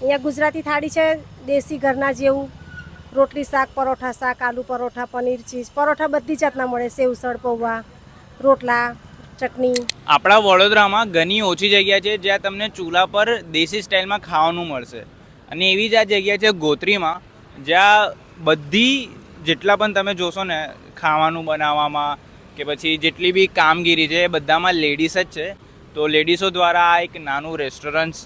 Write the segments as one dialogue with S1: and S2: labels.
S1: અહીંયા ગુજરાતી થાળી છે, દેશી ઘરના જેવું. રોટલી શાક, પરોઠા શાક, આલુ પરોઠા, પનીર, ચીઝ. પરોઠા બધી જાતના મળે સેવસળ પૌવા, રોટલા, ચટણી.
S2: આપણા વડોદરામાં ઘણી ઓછી જગ્યા છે જ્યાં તમને ચૂલા પર દેશી સ્ટાઇલમાં ખાવાનું મળશે. અને એવી જ આ જગ્યા છે ગોત્રીમાં, જ્યાં બધી જેટલા પણ તમે જોશો ને, ખાવાનું બનાવવામાં કે પછી જેટલી બી કામગીરી છે એ બધામાં લેડીઝ જ છે. તો લેડીઝો દ્વારા આ એક નાનું રેસ્ટોરન્ટ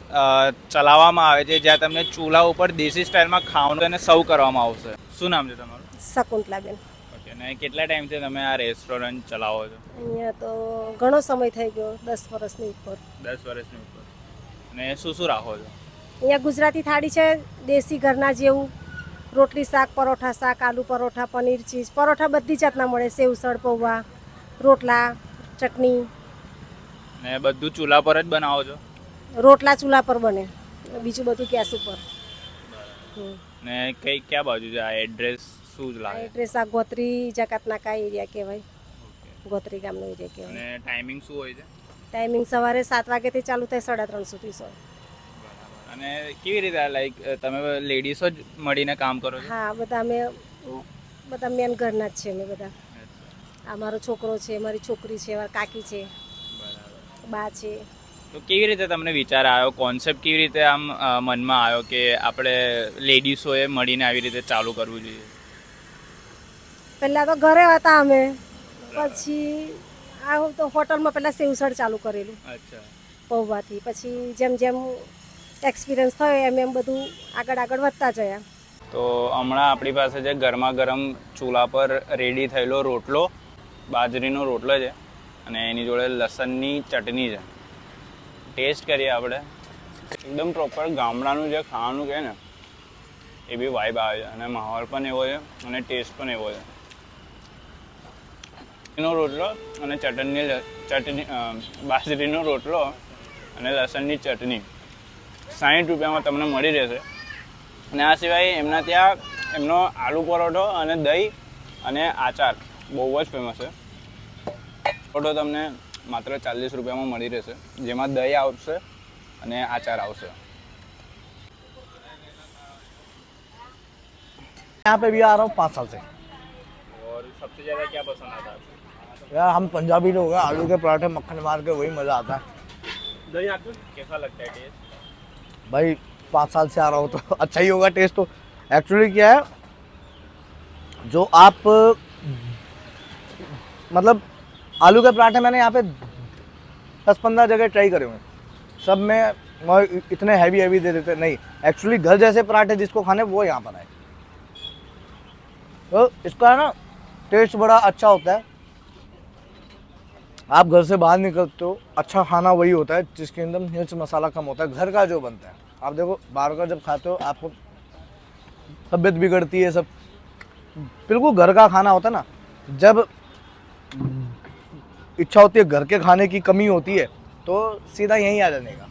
S2: ચલાવવામાં આવે છે જ્યાં તમને ચૂલા ઉપર દેશી સ્ટાઇલમાં ખાવાનું અને સર્વ કરવામાં આવશે. શું નામ છે તમારું?
S1: શકુંતલાબેન.
S2: ઓકે અને કેટલા ટાઈમથી તમે આ રેસ્ટોરન્ટ ચલાવો છો?
S1: અહીંયા તો ઘણો સમય થઈ ગયો દસ વર્ષની ઉપર.
S2: દસ વર્ષની ઉપર. અને શું શું રાખો છો?
S1: અહીંયા ગુજરાતી થાળી છે દેશી ઘરના જેવું રોટલી શાક પરોઠા શાક આલુ પરોઠા પનીર ચીઝ પરોઠા બધી જાતના મળે સેવસળ પૌવા રોટલા ચટણી.
S2: ને બધું ચૂલા પર જ બનાવો છો?
S1: રોટલા ચૂલા પર બને. બીજું બધું ગેસ ઉપર.
S2: ને કઈ ક્યાં બાજુ છે? આ એડ્રેસ શું જ લાગે?
S1: એડ્રેસ આ ગોત્રી જકાતનાકા એરિયા કહેવાય. ગોત્રી ગામનો એરિયા કહેવાય.
S2: અને ટાઈમિંગ શું હોય છે?
S1: ટાઈમિંગ સવારે સાત વાગ્યાથી ચાલુ થાય સાડા ત્રણ સુધી સો
S2: અને કેવી રીતે લાઈક તમે લેડીઝો જ મળીને કામ કરો છો?
S1: હા બધા અમે બધા મેન ઘરના જ છે અમે બધા. આ મારો છોકરો છે મારી છોકરી છે મારી કાકી છે. બા છે.
S2: તો કેવી રીતે તમને વિચાર આવ્યો? કોન્સેપ્ટ કેવી રીતે આમ મનમાં આવ્યો કે આપણે લેડીઝોએ મળીને આવી રીતે ચાલુ કરવું જોઈએ?
S1: પહેલાં તો ઘરે હતા અમે. પછી આ તો હોટલમાં પહેલાં સેવસળ ચાલુ કરેલું.
S2: અચ્છા.
S1: પૌવાથી. પછી જેમ જેમ એક્સપિરિયન્સ થયો એમ એમ બધું આગળ આગળ વધતા જયા.
S2: તો હમણાં આપણી પાસે છે ગરમા ગરમ ચૂલા પર રેડી થયેલો રોટલો બાજરીનો રોટલો છે. અને એની જોડે લસણની ચટણી છે. ટેસ્ટ કરીએ આપણે. એકદમ પ્રોપર ગામડાનું જે ખાવાનું કહે ને, એ બી વાઇબ આવે છે. અને માહોલ પણ એવો છે અને ટેસ્ટ પણ એવો છે. એનો રોટલો અને ચટણીની ચટણી બાજરીનો રોટલો અને લસણની ચટણી. સાઠ રૂપિયામાં તમને મળી રહેશે. અને આ સિવાય એમના ત્યાં એમનો આલુ પરોઠો અને દહીં અને આચાર બહુ જ ફેમસ છે. પરોઠો તમને માત્ર ચાલીસ રૂપિયામાં મળી રહેશે જેમાં દહીં આવશે અને આચાર આવશે
S3: यहाँ पे भी आ रहा हूँ पाँच साल से
S2: और सबसे ज़्यादा क्या पसंद आता है
S3: यार हम पंजाबी लोग हैं आलू के पराठे मक्खन मार के वही मज़ा आता है
S2: दही आपको कैसा लगता है टेस्ट
S3: भाई पाँच साल से आ रहा हूँ तो अच्छा ही होगा टेस्ट तो एक्चुअली क्या है जो आप मतलब आलू के पराठे मैंने यहाँ पे दस पंद्रह जगह ट्राई करे हुए सब में इतने हैवी हैवी दे देते नहीं एक्चुअली घर जैसे पराठे जिसको खाने वो यहाँ पर आए। तो इसका है ना टेस्ट बड़ा अच्छा होता है। आप घर से बाहर निकलते हो अच्छा खाना वही होता है, जिसके अंदर मिर्च मसाला कम होता है। घर का जो बनता है। आप देखो, बाहर का जब खाते हो, आपको तबीयत बिगड़ती है सब। बिल्कुल घर का खाना होता है ना। जब इच्छा होती है घर के खाने की कमी होती है तो सीधा यहीं आ जाने का